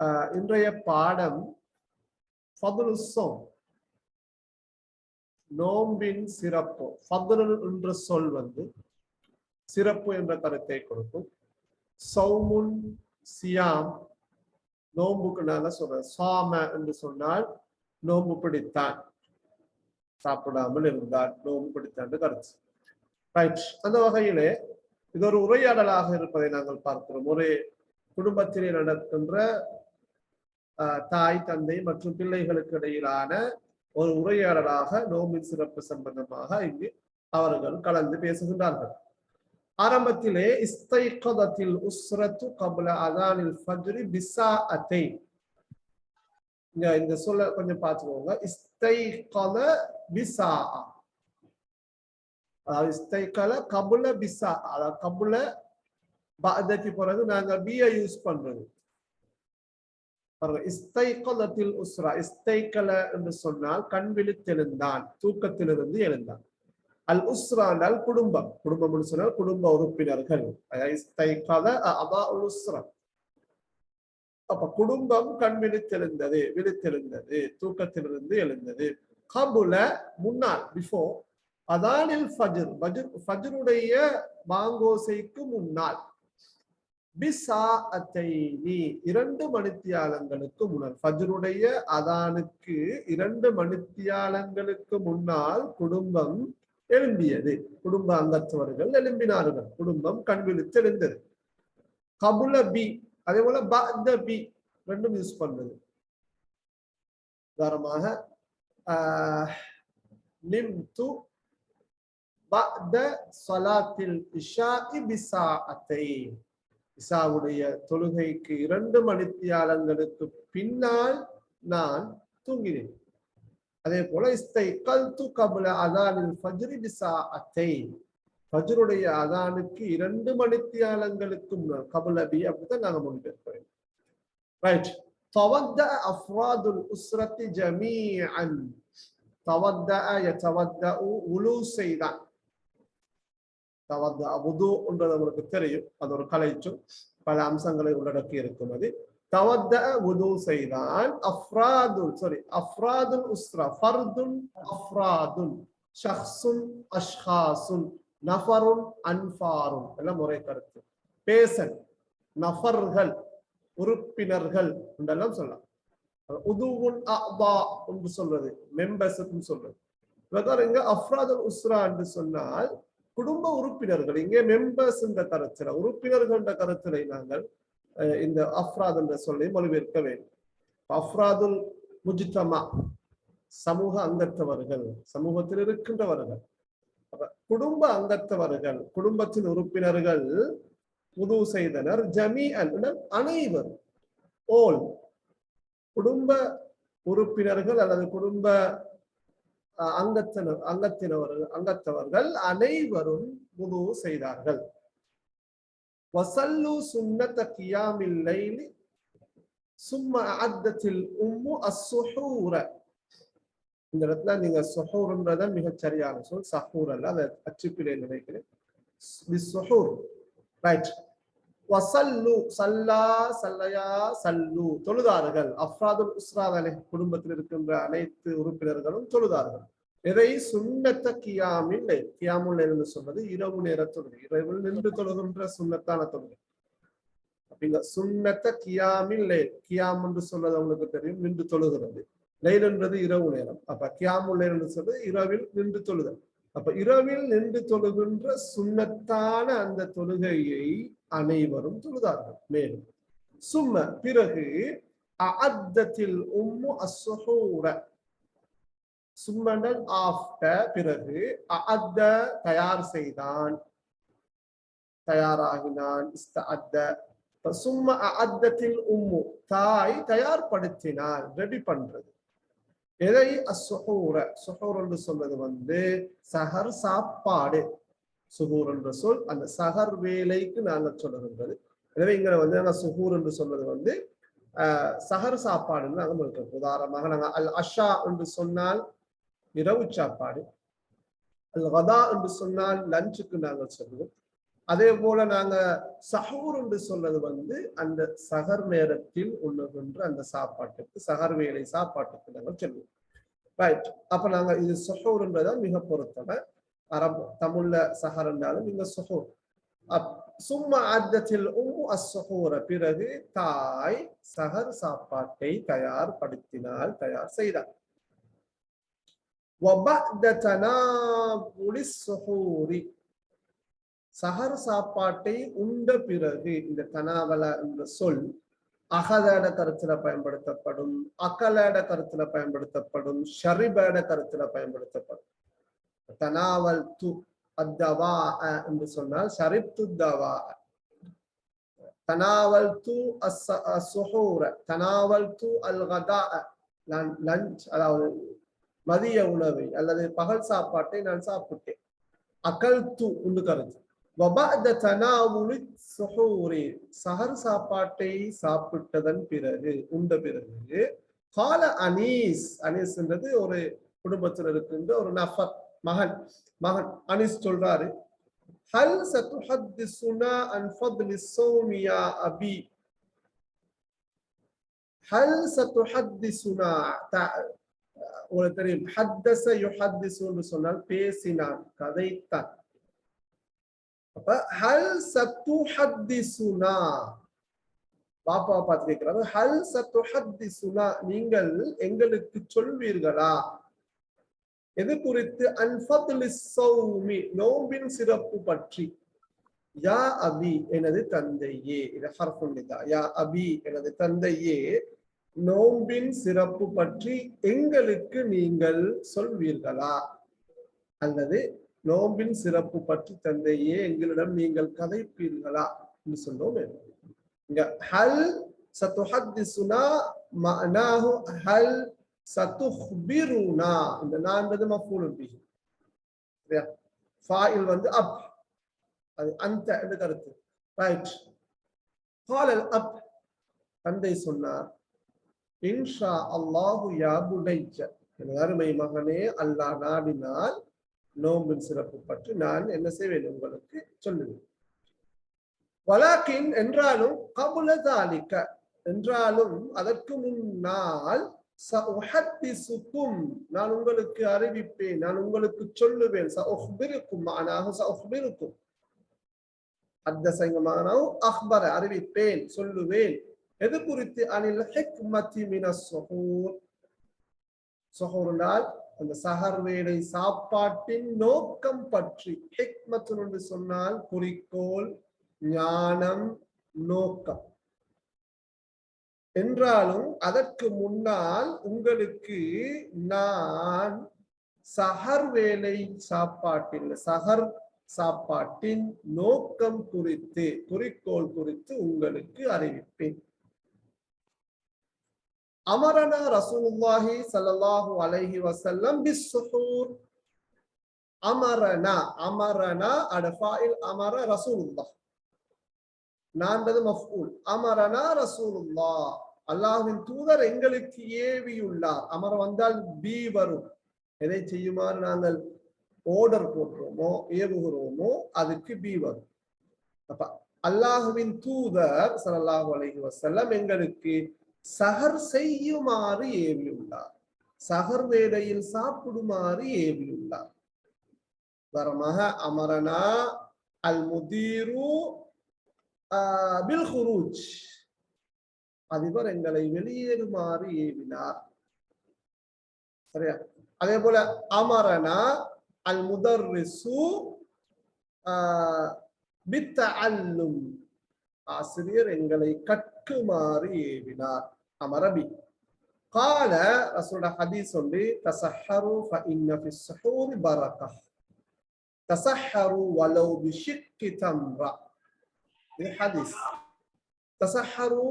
ஆஹ் இன்றைய பாடம் ஃபதுலுசோம் நோம்பின் சிறப்பு. ஃபதுல் என்ற சொல் வந்து சிறப்பு என்ற கருத்தை கொடுக்கும். சௌமுன் சியாம் நோம்புக்கு நாங்க சாம என்று சொன்னால் நோம்பு பிடித்தான். சாப்பிடாமல் இருந்தார் நோம்பு பிடித்தான் கருத்து. ரைட் அந்த வகையிலே இது ஒரு உரையாடலாக இருப்பதை நாங்கள் பார்க்கிறோம். ஒரு குடும்பத்திலே நடக்கின்ற தாய் தந்தை மற்றும் பிள்ளைகளுக்கு இடையிலான ஒரு உரையாடலாக நோம்பின் சிறப்பு சம்பந்தமாக இங்கு அவர்கள் கலந்து பேசுகின்றார்கள். ஆரம்பத்திலே இஸ்தைகதத்தில் உஸ்ரத்து கபுல அதானில் ஃபஜ்ரி பிசா அத்தை இந்த சொல்ல கொஞ்சம் பார்த்துக்கோங்க. இஸ்தைகத பிசா அதாவது இஸ்தைகல கபுல பிசா அதாவது கபுல பாதக்கு பிறகு நாங்க பிஐ யூஸ் பண்றது. இஸ்தைகலத்தில் உஸ்ரா இஸ்தைகல என்று சொன்னால் கண் விழித்தெழுந்தான் தூக்கத்திலிருந்து எழுந்தான் அல் உஸ்ரா என்றால் குடும்பம். குடும்பம் சொன்னால் குடும்ப உறுப்பினர்கள். இஸ்தைகல அதா உஸ்ரா அப்ப குடும்பம் கண் விழித்தெழுந்தது விழித்தெழுந்தது தூக்கத்திலிருந்து எழுந்தது. கபுல முன்னால் பிஃபோர் அதானில் ஃபஜர். ஃபஜ்ர் ஃபஜருடைய மாங்கோசைக்கு முன்னால் பிசாஅத்தைனி இரண்டு மணித்தியாலங்களுக்கு முன்னால். ஃபஜ்ருடைய அதானுக்கு இரண்டு மணித்தியாலங்களுக்கு முன்னால் குடும்பம் எழும்பியது. குடும்ப அங்கத்தவர்கள் எழும்பினார்கள். குடும்பம் கண்விழித்து எழுந்தது. கபுல பி அதே போல ப பி ரெண்டும் யூஸ் பண்ணது. உதாரணமாக ஆஹ், நிம்து சலாத்தில் இஷா இஷாஇ அத்தை இசாவுடைய தொழுகைக்கு இரண்டு மணித்தியாலங்களுக்கு பின்னால் நான் தூங்கினேன். அதே போல இஸ்தை கல்து கபுல அதானில் ஃபஜ்ரி பிசா அத்தை ஃபஜ்ருடைய அதானுக்கு இரண்டு மணித்தியாலங்களுக்கு முன்னால் அபி அப்படித்தான் நாங்கள் மொழிபெயர்க்கிறோம் ரைட் தவத்த அஃப்ராதுல் உஸ்ரத்தி ஜமீ அன் தவத்த உலு செய்தான். தவத்த என்றது உங்களுக்கு தெரியும். அது ஒரு கலைச்சும் பல அம்சங்களை உள்ளடக்கி இருக்கும் அது தவத்த உது செய்தான் அஃப்ராதுல் சாரி அஃப்ராதுல் உஸ்ரா ஃபர்துன் அஃப்ராதுன் ஷஹ்சுன் அஷ்ஹாசுன் நஃபருன் அன்ஃபாருன். எல்லாம் முறை கருத்து. பேசன் நஃபர்கள் உறுப்பினர்கள் என்றெல்லாம் சொல்லலாம். உதுவுன் அபா என்று சொல்றது மெம்பர்ஸ் சொல்றது இவர் இங்க அஃப்ராதுல் உஸ்ரா என்று சொன்னால் குடும்ப உறுப்பினர்கள் இங்கே மெம்பர்ஸ் என்ற கருத்துல உறுப்பினர்கள் என்ற கருத்திலை நாங்கள் இந்த அஃப்ராத் என்ற சொல்லி மொழிபெயர்க்க வேண்டும். அஃப்ராதுல் முஜித்தமா சமூக அங்கத்தவர்கள் சமூகத்தில் இருக்கின்றவர்கள். குடும்ப அங்கத்தவர்கள் குடும்பத்தின் உறுப்பினர்கள் உதவு செய்தனர் ஜமி அனைவர் ஓல் குடும்ப உறுப்பினர்கள் அல்லது குடும்ப அங்கத்தினர் அங்கத்தினவர்கள் அங்கத்தவர்கள் அனைவரும் முது செய்தார்கள். வசல்லு சுன்னத கியாமில்லை சும்மா சும்ம அத்தத்தில் உம்மு அசுஹூர இந்த இடத்துல நீங்க சுஹூர்ன்றத மிகச் சரியான சொல் சஹூர் அல்ல அதை அச்சுப்பிலே நினைக்கிறேன். ரைட். வசல்லு சல்லா சல்லையா சல்லு. தொழுதார்கள். அஃப்ராதுல் உஸ்ராதலை குடும்பத்தில் இருக்கின்ற அனைத்து உறுப்பினர்களும் தொழுதார்கள். எதை? சுண்ணத்த கியாமில் கியாமுல் என்று சொல்றது இரவு நேர தொழுகை. இரவில் நின்று தொழுகின்ற சுண்ணத்தான தொழுகை. அப்படிங்க சுண்ணத்த கியாமின் கியாமில் கியாம் என்று சொல்றது உங்களுக்கு தெரியும். நின்று தொழுகிறது. லைல் என்றது இரவு நேரம். அப்ப கியாமுல் லைல் என்று இரவில் நின்று தொழுதல். அப்ப இரவில் நின்று தொழுகின்ற சுண்ணத்தான அந்த தொழுகையை அனைவரும் தொழுதார்கள். மேலும் சும்ம பிறகு அஅத்தத்தில் உம்மு அஸ்ஸுஹூர சும்மண்டல் ஆஃப்டர் பிறகு அஅத்த தயார் செய்தான். தயாராகினான் இஸ்தஅத்த. சும்ம அஅத்தத்தில் உம்மு. தாய் தயார்படுத்தினான் ரெடி பண்றது. எதை? அசுஹூர சுஹூர் என்று சொன்னது வந்து சஹர் சாப்பாடு. சுகூர் என்ற சொல் அந்த சகர் வேலைக்கு நாங்கள் சொல்லுகின்றது. எனவே இங்க வந்து நாங்கள் சுகூர் என்று சொன்னது வந்து சகர் சாப்பாடுன்னு நாங்கள் சொல்றோம் உதாரணமாக நாங்கள் அல் அஷா என்று சொன்னால் இரவு சாப்பாடு அல் வதா என்று சொன்னால் லஞ்சுக்கு நாங்கள் சொல்லுவோம். அதே போல நாங்க சஹூர் என்று சொல்றது வந்து அந்த சகர் நேரத்தில் உண்ணுகின்ற அந்த சாப்பாட்டுக்கு சகர் வேலை சாப்பாட்டுக்கு நாங்கள் சொல்லுவோம். ரைட் அப்ப நாங்க இது சுஹூர்ன்றதான் மிக பொருத்தம அரபு தமிழ்ல சஹருண்டாலும் இந்த சுஹூர் அப் சும்மா அத்தத்தில் உம்மு அஸ்ஹூர பிறகு தாய் சஹர் சாப்பாட்டை தயார்படுத்தினால் தயார் செய்தார் சஹர் சாப்பாட்டை உண்ட பிறகு இந்த தனாவல என்ற சொல் அகதட கருத்துல பயன்படுத்தப்படும் அகலட கருத்துல பயன்படுத்தப்படும் ஷரிபேட கருத்துல பயன்படுத்தப்படும் தனாவல் து அத்தவா என்று சொன்னால் ஷரிப்து தவா தனாவல் து அசுஹூர தனாவல் து அல் கதா நான் லஞ்ச் அதாவது மதிய உணவை அல்லது பகல் சாப்பாட்டை நான் சாப்பிட்டேன். அகல் து உண்டு கருத்து. வபாத தனாவுலி சுஹூரி சஹர் சாப்பாட்டை சாப்பிட்டதன் பிறகு உண்ட பிறகு கால அனீஸ் அனீஸ்ன்றது ஒரு குடும்பத்தில் இருக்கின்ற ஒரு நஃபர் மகன் மகன் அனிஸ் சொல்றாரு ஹல் சத்துஹத்திசுனா அன் ஃபத்லி ஸௌமி அபி? ஹல் சத்துஹத்திசுனா உங்களுக்கு தெரியும் ஹத்தச யுஹத்திசுன்னு சொன்னால் பேசினான் கதைத்தான். அப்ப ஹல் சத்து ஹத்திசுனா பாப்பா பார்த்து கேட்கிறாரு ஹல் சத்து ஹத்திசுனா நீங்கள் எங்களுக்கு சொல்வீர்களா? எது குறித்து அன்ஃபத்லி நோம்பின் சிறப்பு பற்றி? யா அபி எனது தந்தையே இது ஹர்ஃபுல்லிதா யா அபி எனது தந்தையே நோம்பின் சிறப்பு பற்றி எங்களுக்கு நீங்கள் சொல்வீர்களா? அல்லது நோம்பின் சிறப்பு பற்றி தந்தையே எங்களிடம் நீங்கள் கதைப்பீர்களா? என்று சொன்னோம் இங்க ஹல் சத்துஹத்திசுனா மனாஹு ஹல் சத்துஹ்பிருனா இந்த நான்கு மஃபூலும் பிஹி சரியா? ஃபாயில் வந்து அப். அது அந்த என்று கருத்து. ரைட் காலல் அப் தந்தை சொன்னார். இன்ஷா அல்லாஹு யா புனைஜ. என் அருமை மகனே அல்லாஹ் நாடினால் நோம்பின் சிறப்பு பற்றி நான் என்ன செய்வேன் உங்களுக்கு சொல்லுவேன். வலாக்கின் என்றாலும் கபுலதாலிக்க என்றாலும் அதற்கு முன்னால் நான் உங்களுக்கு அறிவிப்பேன் நான் உங்களுக்கு சொல்லுவேன். அக்பர அறிவிப்பேன் சொல்லுவேன். எது குறித்து? அனில் ஹிக்மதி மின சுஹூர். சுஹூர்னால் அந்த சஹர் வேலை சாப்பாட்டின் நோக்கம் பற்றி. ஹெக்மத்து என்று சொன்னால் குறிக்கோள் ஞானம் நோக்கம். என்றாலும் அதற்கு முன்னால் உங்களுக்கு நான் சகர் வேலை சாப்பாட்டில் சகர் சாப்பாட்டின் நோக்கம் குறித்து குறிக்கோள் குறித்து உங்களுக்கு அறிவிப்பேன். அமரனா ரசூலுல்லாஹி சல்லாஹு அலஹி வசல்லம் பிஸ்ஸுஹூர். அமரனா அமரனா அடஃபாயில் அமர ரசூலுல்லாஹ். நான்றது மஃபூல். அமரனா ரசூலுல்லாஹ். அல்லாஹ்வின் தூதர் எங்களுக்கு ஏவியுள்ளார். அமர் வந்தால் பி வரும். எதை செய்யுமாறு நாங்கள் ஓர்டர் போடுறோமோ ஏவுகிறோமோ அதுக்கு பி வரும். அப்ப அல்லாஹுவின் தூதர் ஸல்லல்லாஹு அலஹி வசல்லம் எங்களுக்கு சகர் செய்யுமாறு ஏவியுள்ளார். சகர் வேடையில் சாப்பிடுமாறு ஏவியுள்ளார். வரமாக அமரனா அல் முதீரு பில் ஹுரூஜ் அதிபர் எங்களை வெளியேறுமாறு ஏவினார் சரியா அதே போல அமரனா அல் முதர் பித்த அல்லும் ஆசிரியர் எங்களை கற்குமாறு ஏவினார் அமரபி கால ரசோட ஹதீஸ் சொல்லி தசஹரு ஃபஇன்ன ஃபி ஸுஹூரி பரக்கா தசஹரு வலவ் பிஷிக்கி தம்ரா இது ஹதீஸ் தசஹரு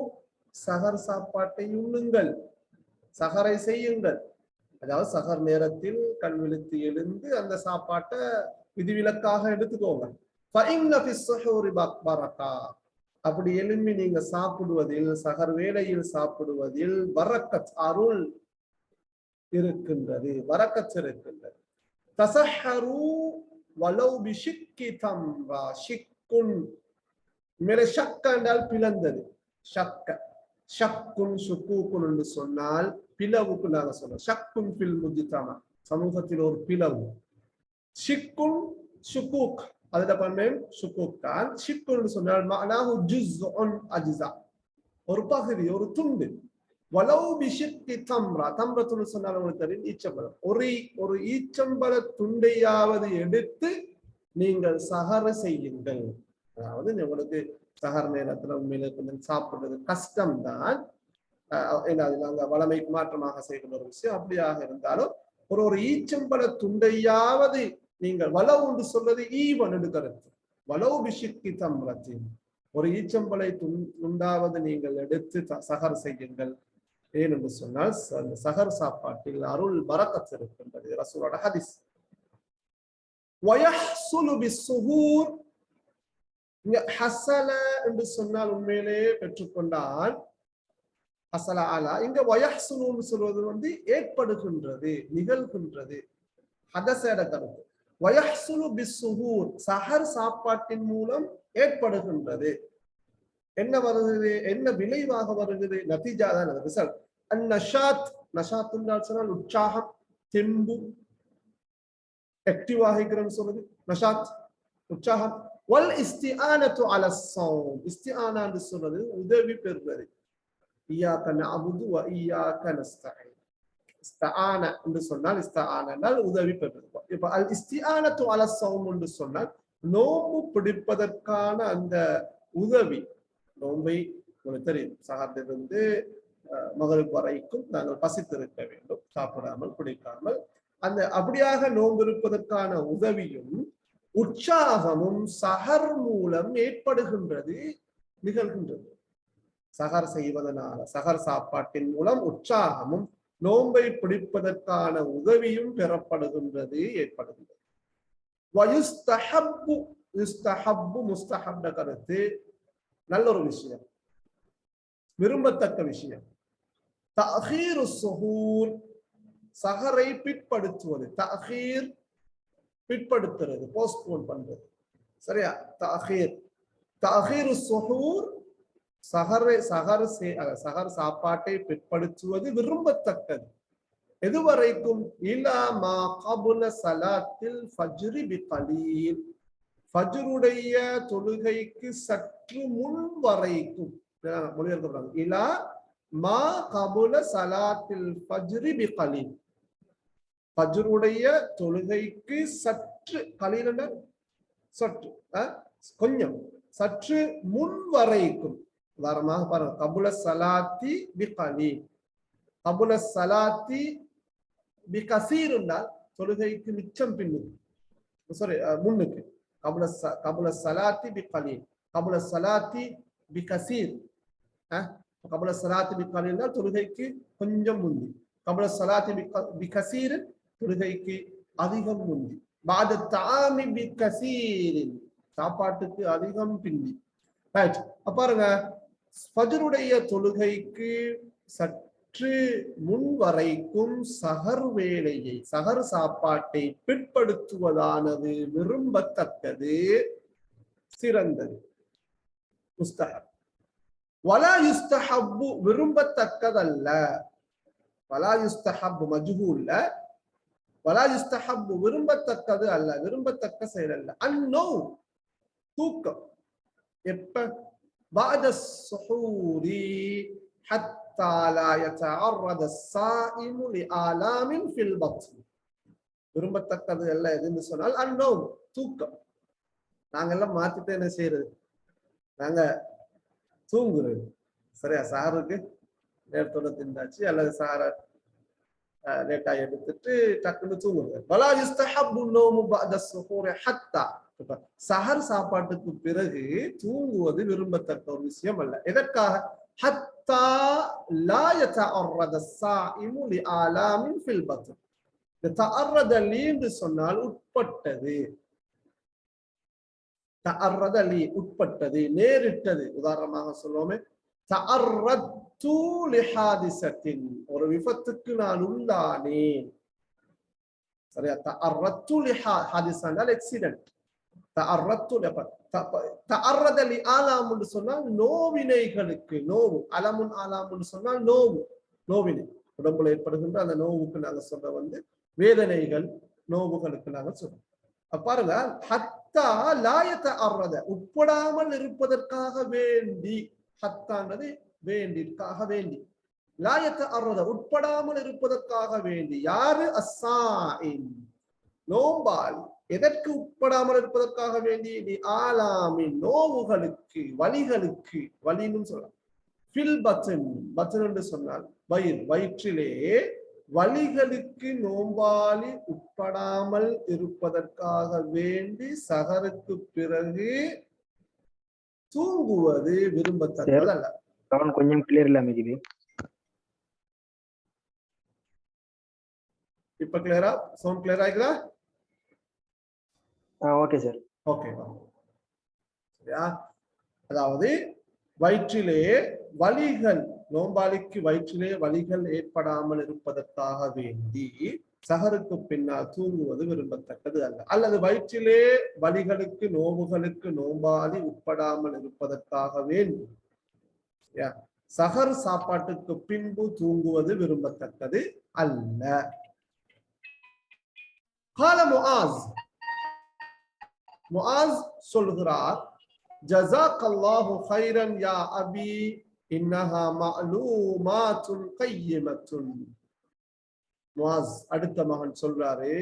சகர் சாப்பாட்டை உண்ணுங்கள். சகரை செய்யுங்கள். அதாவது சகர் நேரத்தில் கண் விழுத்து எழுந்து அந்த சாப்பாட்டை விதிவிலக்காக எடுத்துக்கோங்க. அப்படி எழும்பி நீங்க சாப்பிடுவதில் சகர் வேளையில் சாப்பிடுவதில் வரக்கத் அருள் இருக்கின்றது. வரக்கச் இருக்கின்றது. தசஹரு வலௌ பிஷிக்கி தம்ரா. ஷிக் மேலே ஷக்க என்றால் பிளந்தது. ஷக்க. ஷக்குன் ஷுக்கூக்குன் என்று சொன்னால் பிளவுக்கு நாங்க சொல்றோம் ஷக்குன் பில் முஜித்தாமா. சமூகத்தில் ஒரு பிளவு. ஷிக்குன் சுக்கூக் அதுல பண்ணேன் சுக்கூக் தான். ஷிக்குன் சொன்னால் மனாஹு ஜுஸ்உன் அஜிசா ஒரு பகுதி ஒரு துண்டு. வலவு பிஷித்தி தம்ரா. தம்ரத்துன்னு சொன்னால் உங்களுக்கு தெரியும் ஈச்சம்பழம். ஒரு ஒரு ஈச்சம்பழ துண்டையாவது எடுத்து நீங்கள் சகர செய்யுங்கள். அதாவது உங்களுக்கு சகர் நேரத்தில் உண்மையில சாப்பிடுறது கஷ்டம்தான். ஏன்னா அது வளமைக்கு மாற்றமாக செய்கிற ஒரு விஷயம். அப்படியாக இருந்தாலும் ஒரு ஒரு ஈச்சம்பல துண்டையாவது நீங்கள் வளவு என்று சொல்றது ஈவன் எடுக்கிறது. வளவு பிஷிக்கு தம்ரத்தின். ஒரு ஈச்சம்பளை துண் துண்டாவது நீங்கள் எடுத்து சகர் செய்யுங்கள். ஏனென்று சொன்னால் அந்த சகர் சாப்பாட்டில் அருள் பரக்கத் இருக்கின்றது. ரசூலோட ஹதிஸ். இங்க ஹசல என்று சொன்னால் உண்மையிலே பெற்றுக்கொண்டால் ஹசல ஆலா. இங்க வயசுனு சொல்வது வந்து ஏற்படுகின்றது நிகழ்கின்றது. ஹதசேட கருத்து வயசுலு பிசுகூர் சஹர் சாப்பாட்டின் மூலம் ஏற்படுகின்றது. என்ன வருகிறது? என்ன விளைவாக வருகிறது? நத்தீஜா தான் ரிசல்ட் அந்நஷாத் நஷாத் என்றால் சொன்னால் உற்சாகம் தெம்பு ஆக்டிவாக இருக்கிறோம்னு சொல்றது. நஷாத் உற்சாகம். வல் இஸ்திஆனத்து அல ஸௌம் இஸ்திஆனா என்று உதவி பெறுவது இய்யாக நஅபுது வ இய்யாக நஸ்தஈன் இஸ்தான என்று சொன்னால் இஸ்தஆன என்றால் உதவி பெறுவது இப்ப அல் இஸ்தியானத்து அல ஸௌம் என்று சொன்னால் நோம்பு பிடிப்பதற்கான அந்த உதவி நோம்பை உங்களுக்கு தெரியும் சகாத்திலிருந்து மகளிர் வரைக்கும் நாங்கள் பசித்திருக்க வேண்டும் சாப்பிடாமல் குடிக்காமல் அந்த அப்படியாக நோம்பு இருப்பதற்கான உதவியும் உற்சாகமும் சகர் மூலம் ஏற்படுகின்றது நிகழ்கின்றது. சகர் செய்வதனால சகர் சாப்பாட்டின் மூலம் உற்சாகமும் நோன்பை பிடிப்பதற்கான உதவியும் பெறப்படுகின்றது ஏற்படுகின்றது. வயுஸ்தஹப்பு யுஸ்தஹப்பு முஸ்தஹப்ட கருத்து நல்ல ஒரு விஷயம். விரும்பத்தக்க விஷயம். தஹீர் சுஹூர் சஹரை பிற்படுத்துவது. தஹீர் பிற்படுத்துறது போஸ்ட்போன் பண்றது. சரியா? தஹீர். தஹீர் சொஹூர் சகரை சஹர் சே- சஹர் சாப்பாட்டை பிற்படுத்துவது விரும்பத்தக்கது. எதுவரைக்கும்? இலா மா கபுல சலாத்தில் ஃபஜ்ரி பிகலீல். ஃபஜ்ருடைய தொழுகைக்கு சற்று முன் வரைக்கும் மொழிபெயர்க்கப்படுறாங்க இலா மா கபுல சலாத்தில் ஃபஜ்ரி பிகலீல். ஃபஜ்ருடைய தொழுகைக்கு சற்று கலீல் சற்று கொஞ்சம். சற்று முன் வரைக்கும். உதாரணமாக பாருங்க கபுல சலாத்தி பிகலீல் கபுல சலாத்தி பிகசீர் என்றால் தொழுகைக்கு மிச்சம் பின்னுக்கு சாரி முன்னுக்கு. கபுல ச- கபுல சலாத்தி பிகலீல் கபுல சலாத்தி பிகசீர் அஹ், கபுல சலாத்தி பிகலீல் என்றால் தொழுகைக்கு கொஞ்சம் முந்தி. கபுல சலாத்தி பிக- பிகசீர் தொழுகைக்கு அதிகம் முந்தி. பாத தாமி சாப்பாட்டுக்கு அதிகம் பிந்தி. ரைட் பாருங்க ஃபஜ்ருடைய தொழுகைக்கு சற்று முன் வரைக்கும் சகர் வேலையை சகர் சாப்பாட்டை பிற்படுத்துவதானது விரும்பத்தக்கது சிறந்தது. முஸ்தஹப். வலா யுஸ்தஹப்பு விரும்பத்தக்கதல்ல. வலா யுஸ்தஹப்பு மஜ்ஹூல்ல வலா யுஸ்தஹப்பு விரும்பத்தக்கது அல்ல விரும்பத்தக்க செயல் அல்ல அன்னோ தூக்கம் எப்ப بعد السحور حتى لا يتعرض الصائم لآلام في البطن விரும்பத்தக்கது அல்ல எதுன்னு சொன்னால் அன்னோ தூக்கம் நாங்கெல்லாம் மாத்திட்டு என்ன செய்யறது நாங்க தூங்குறது சரியா சாருக்கு நேரத்தோட திண்டாச்சு அல்லது சார லேட்டா எடுத்துட்டு டக்குன்னு தூங்குறது. வலா சஹர் சாப்பாட்டுக்கு பிறகு தூங்குவது விரும்பத்தக்க ஒரு விஷயம் அல்ல. எதற்காக? ஹத்தா லா யதஅர்ரத ஸாயிமு லிஆலாமின் ஃபில் பத்ன். இந்த தஅர்ரத லி என்று சொன்னால் உட்பட்டது. தஅர்ரத லி உட்பட்டது நேரிட்டது. உதாரணமாக சொல்லுவோமே ஒரு விபத்துக்கு நான் உள்ளானேன். சரியா? தஅர்ரத்து லிஹா ஹாதிசானால் ஆக்சிடென்ட் தஅர்ரத்து லிப தஅர்ரத லி ஆலாம்னு சொன்னால் நோவினைகளுக்கு நோவு. அலமுன் ஆலாம்னு சொன்னால் நோவு. நோவினை. உடம்புல ஏற்படுகின்ற அந்த நோவுக்கு நாங்க சொல்ற வந்து வேதனைகள் நோவுகளுக்கு நாங்க சொல்றோம். பாருங்க ஹத்தா லாயத்த அர்ரத. உட்படாமல் இருப்பதற்காக வேண்டி. ஹத்தான்றது வேண்டிற்காக வேண்டி. லாயத்தை அறுத உட்படாமல் இருப்பதற்காக வேண்டி. யாரு? அஸ்ஸாயின் நோம்பால். எதற்கு உட்படாமல் இருப்பதற்காக வேண்டி? நீ ஆலாமின். நோவுகளுக்கு வலிகளுக்கு. வலின்னு சொல்லலாம். ஃபில் பத்தன் பத்தன் என்று சொன்னால் வயிறு. வயிற்றிலே வலிகளுக்கு நோம்பாளி உட்படாமல் இருப்பதற்காக வேண்டி சகருக்கு பிறகு தூங்குவது விரும்பத்தக்கது அல்ல. கொஞ்சம் கிளியர் இல்லாம இருக்குது இப்ப கிளியரா சவுண்ட் கிளியர் ஆயிக்குதா? ஆ ஓகே சார் ஓகே சரியா? அதாவது வயிற்றிலே வலிகள் நோம்பாளிக்கு வயிற்றிலே வலிகள் ஏற்படாமல் இருப்பதற்காக வேண்டி சகருக்கு பின்னால் தூங்குவது விரும்பத்தக்கது அல்ல. அல்லது வயிற்றிலே வலிகளுக்கு நோவுகளுக்கு நோம்பாளி உட்படாமல் இருப்பதற்காக வேண்டும். சகர் சாப்பாட்டுக்கு பின்பு தூங்குவது விரும்பத்தக்கது அல்ல. கால முஆஸ். முஆஸ் சொல்கிறார் ஜஸாக் அல்லாஹு ஹைரன் யா அபி இன்னஹா மஅலூமாத்துன் கையிமத்துன். முவாஸ் அடுத்த மகன் சொல்றாரு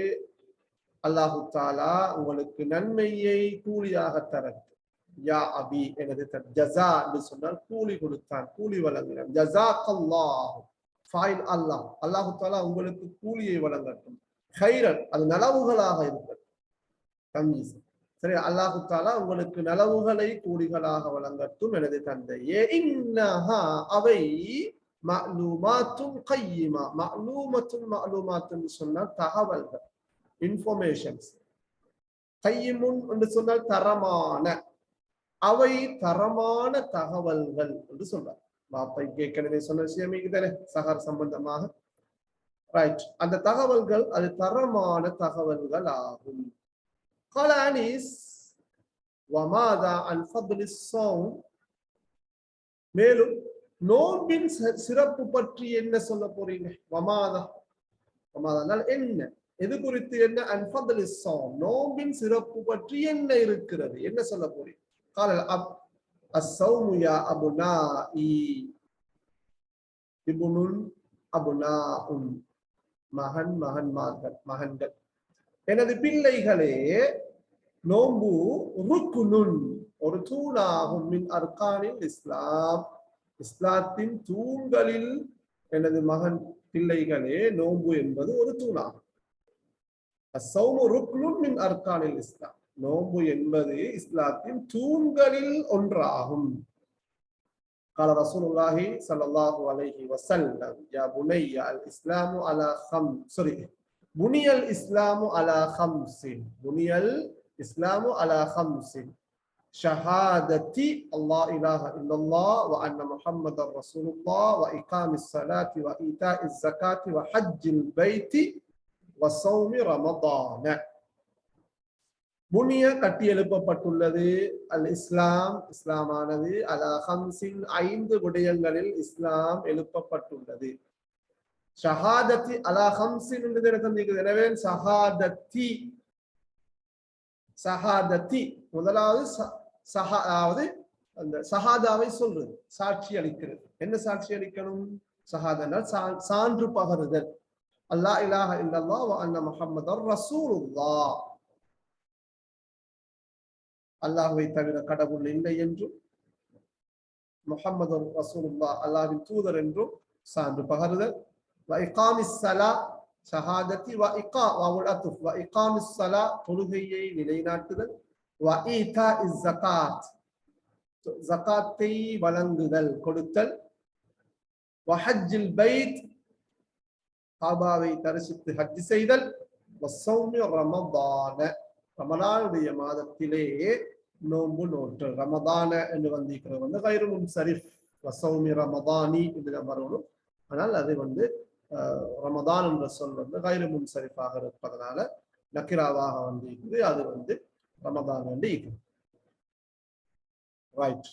அல்லாஹு தாலா உங்களுக்கு நன்மையை கூலியாக தரட்டு யா அபி எனது தன் ஜஸா என்று சொன்னால் கூலி கொடுத்தான் கூலி வழங்கினான் ஜசா கல்லாஹு ஃபாயில் அல்லாஹ். அல்லாஹு தாலா உங்களுக்கு கூலியை வழங்கட்டும். ஹைரன் அது நலவுகளாக இருக்கட்டும். சரி அல்லாஹு தாலா உங்களுக்கு நலவுகளை கூலிகளாக வழங்கட்டும் எனது தந்தையே. இன்னஹா அவை மக்லூமாத்தும் கையிமா மக்லூமத்தும் மக்லூமாத்துன்னு சொன்னால் தகவல்கள் இன்ஃபர்மேஷன்ஸ் கையிமுன் என்று சொன்னால் தரமான அவை தரமான தகவல்கள் என்று சொன்னார் பாப்பா ஏற்கனவே சொன்ன விஷயம் தானே சகர் சம்பந்தமாக. ரைட் அந்த தகவல்கள் அது தரமான தகவல்கள் ஆகும். கலானிஸ் வமாதா அன் ஃபதுலிஸ் மேலும் நோன்பின் சிறப்பு பற்றி என்ன சொல்ல போறீங்க? வமாதா. வமாதானால் என்ன? எது குறித்து என்ன? அன்பதல் இஸ்ஸாம் நோன்பின் சிறப்பு பற்றி என்ன இருக்கிறது? என்ன சொல்ல போறீங்க? காலல் அப் அஸ்ஸௌமு யா இபுனுன் மகன் மகன்மார்கள் மகன்கள். எனது பிள்ளைகளே நோம்பு ருக்குனுன். ஒரு தூணாகும். மின் அர்கானில் இஸ்லாம். இஸ்லாத்தின் தூண்களில் எனது மகன் பிள்ளைகளே நோம்பு என்பது ஒரு தூணாகும் அசௌமு ருக்னுன் மின் அர்கானில் இஸ்லாம் நோம்பு என்பது இஸ்லாத்தின் தூண்களில் ஒன்றாகும் قال رسول الله صلى الله عليه وسلم يا بني الإسلام على خمس سوري بني الإسلام على خمس بني الإسلام على خمس syahadati Allah ilaha illallah wa anna Muhammadar Rasulullah wa iqamis salati wa ita'iz zakati wa hajjil baiti wa sawmi ramadana. புனிய கட்டி எழுப்பப்பட்டுள்ளது அல் இஸ்லாம் இஸ்லாமானது அல் ஹம்சின் ஐந்து விடயங்களில் இஸ்லாம் எழுப்பப்பட்டுள்ளது ஷஹாதத்தி அலா ஹம்சின் எனவே ஷஹாதத்தி ஷஹாதத்தி முதலாவது சஹா அதாவது அந்த சஹாதாவை சொல்றது சாட்சி அளிக்கிறது. என்ன சாட்சி அளிக்கணும்? சஹாதனா சான்று பகருதல். அல்லாஹ் இலாஹ இல்லல்லா அண்ண முஹம்மதர் ரசூலுல்லாஹ். தவிர கடவுள் இல்லை என்றும் முஹம்மது ரசூலுல்லா அல்லாவின் தூதர் என்றும் சான்று பகருதல். வ இகாமிஸ் வ இகா வவுல் வ தொழுகையை நிலைநாட்டுதல். ஜகாத் ஜகாத்தை வழங்குதல் கொடுத்தல். வஹஜில் பைத் காபாவை தரிசித்து ஹஜ் செய்தல். வசௌமி ரமதான ரமதானுடைய மாதத்திலே நோன்பு நோற்று. ரமதான என்று வந்திருக்கிறது வந்து கைரு சரிஃப் வசௌமி ரமதானி என்று வரணும். ஆனால் அது வந்து ரமதான் என்ற சொல் வந்து கைரு சரிஃபாக இருப்பதனால நக்கிராவாக வந்திருக்குது. அது வந்து Ramadan and Eid. Right.